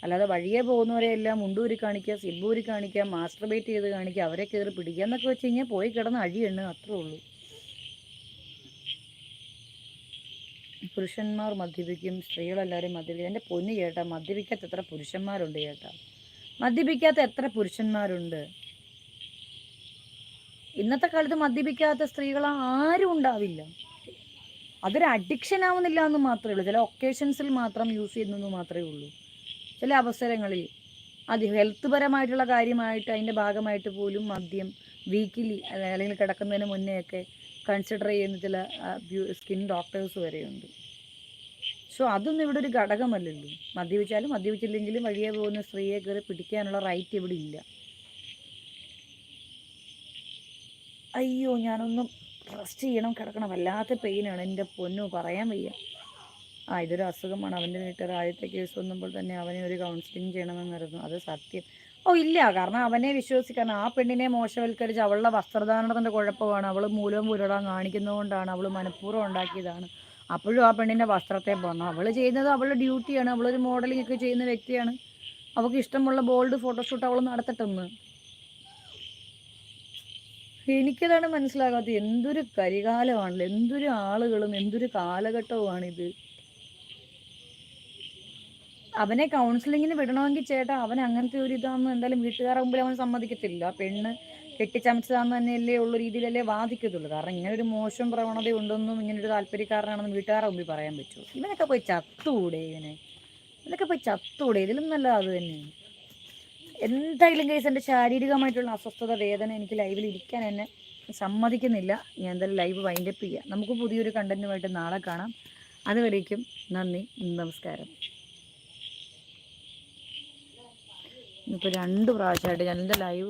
അല്ലാതെ വഴിയെ പോകുന്നവരെ എല്ലാം മുണ്ടൂരി കാണിക്കുക സിബൂരി കാണിക്കുക മാസ്റ്റർബേറ്റ് ചെയ്ത് കാണിക്കുക അവരെ കയറി പിടിക്കുക എന്നൊക്കെ വെച്ച് കഴിഞ്ഞാൽ പോയി കിടന്ന് അഴിയെണ്ണ് അത്രേ ഉള്ളൂ. പുരുഷന്മാർ മദ്യപിക്കും സ്ത്രീകളെല്ലാവരും മദ്യപിക്കും. എന്റെ പൊന്നു ചേട്ടാ മദ്യപിക്കാത്ത എത്ര പുരുഷന്മാരുണ്ട് ചേട്ടാ? മദ്യപിക്കാത്ത എത്ര പുരുഷന്മാരുണ്ട്? ഇന്നത്തെ കാലത്ത് മദ്യപിക്കാത്ത സ്ത്രീകൾ ആരും ഉണ്ടാവില്ല. അതൊരു അഡിക്ഷൻ ആവുന്നില്ല എന്ന് മാത്രമേ ഉള്ളൂ. ചില ഒക്കേഷൻസിൽ മാത്രം യൂസ് ചെയ്യുന്നെന്ന് മാത്രമേ ഉള്ളൂ. ചില അവസരങ്ങളിൽ അത് ഹെൽത്ത് പരമായിട്ടുള്ള കാര്യമായിട്ട് അതിന്റെ ഭാഗമായിട്ട് പോലും മദ്യം വീക്കിലി അല്ലെങ്കിൽ കിടക്കുന്നതിന് മുന്നേയൊക്കെ കൺസിഡർ ചെയ്യുന്ന ചില സ്കിൻ ഡോക്ടേഴ്സ് വരെയുണ്ട്. സോ അതൊന്നും ഇവിടെ ഒരു ഘടകമല്ലല്ലോ. മദ്യപിച്ചാലും മദ്യപിച്ചില്ലെങ്കിലും വഴിയെ പോകുന്ന സ്ത്രീയെ കയറി പിടിക്കാനുള്ള റൈറ്റ് ഇവിടെ ഇല്ല. അയ്യോ ഞാനൊന്നും റെസ്റ്റ് ചെയ്യണം കിടക്കണം. വല്ലാത്ത പെയിനാണ് എന്റെ പൊന്നു. പറയാൻ വയ്യ. ആ ഇതൊരു അസുഖമാണ്. അവന്റെ വീട്ടുകാർ ആദ്യത്തെ കേസ് വന്നപ്പോൾ തന്നെ അവനെ ഒരു കൗൺസിലിംഗ് ചെയ്യണമെന്നായിരുന്നു. അത് സത്യം. ഓ ഇല്ല. കാരണം അവനെ വിശ്വസിക്കാൻ ആ പെണ്ണിനെ മോശവൽക്കരിച്ച് അവളുടെ വസ്ത്രധാരണത്തിന്റെ കുഴപ്പമാണ്. അവൾ മൂലവും പുരടാൻ കാണിക്കുന്നതുകൊണ്ടാണ്. അവൾ മനഃപൂർവം ഉണ്ടാക്കിയതാണ്. അപ്പോഴും ആ പെണ്ണിന്റെ വസ്ത്രത്തെ പോകണം അവൾ ചെയ്യുന്നത് അവളുടെ ഡ്യൂട്ടിയാണ് അവളൊരു മോഡലിംഗ് ഒക്കെ ചെയ്യുന്ന വ്യക്തിയാണ്. അവൾക്ക് ഇഷ്ടമുള്ള ബോൾഡ് ഫോട്ടോഷൂട്ട് അവൾ നടത്തട്ടെന്ന്. എനിക്കതാണ് മനസ്സിലാകാത്തത്. എന്തൊരു കരികാലമാണല്ലോ. എന്തൊരു ആളുകളും എന്തൊരു കാലഘട്ടവുമാണിത്. അവനെ കൗൺസിലിങ്ങിന് വിടണമെങ്കിൽ ചേട്ടാ അവൻ അങ്ങനത്തെ ഒരു ഇതാന്ന് എന്തായാലും വീട്ടുകാരുടെ മുമ്പിൽ അവൻ സമ്മതിക്കത്തില്ല. പെണ്ണ് കെട്ടിച്ചമച്ചതാന്ന് തന്നെയല്ലേ ഉള്ള രീതിയിലല്ലേ വാദിക്കത്തുള്ളൂ. കാരണം ഇങ്ങനെ ഒരു മോശം പ്രവണത ഉണ്ടെന്നും ഇങ്ങനെ ഒരു താല്പര്യക്കാരനാണെന്ന് വീട്ടുകാരുടെ മുമ്പിൽ പറയാൻ പറ്റുമോ? ഇവനൊക്കെ പോയി ചത്തൂടെ ഇവനെ? ഇവനൊക്കെ പോയി ചത്തൂടെ ഇതിലും നല്ല അത് തന്നെയാണ്. എന്തായാലും കേസ് എന്റെ ശാരീരികമായിട്ടുള്ള അസ്വസ്ഥത വേദന എനിക്ക് ലൈവിൽ ഇരിക്കാൻ എന്നെ സമ്മതിക്കുന്നില്ല. ഞാൻ എന്തായാലും ലൈവ് വൈൻഡപ്പ് ചെയ്യാം. നമുക്ക് പുതിയൊരു കണ്ടന്റുമായിട്ട് നാളെ കാണാം. അതുവരേക്കും നന്ദി നമസ്കാരം. ഇപ്പോൾ രണ്ട് പ്രാവശ്യമായിട്ട് ഞാൻ എന്റെ ലൈവ്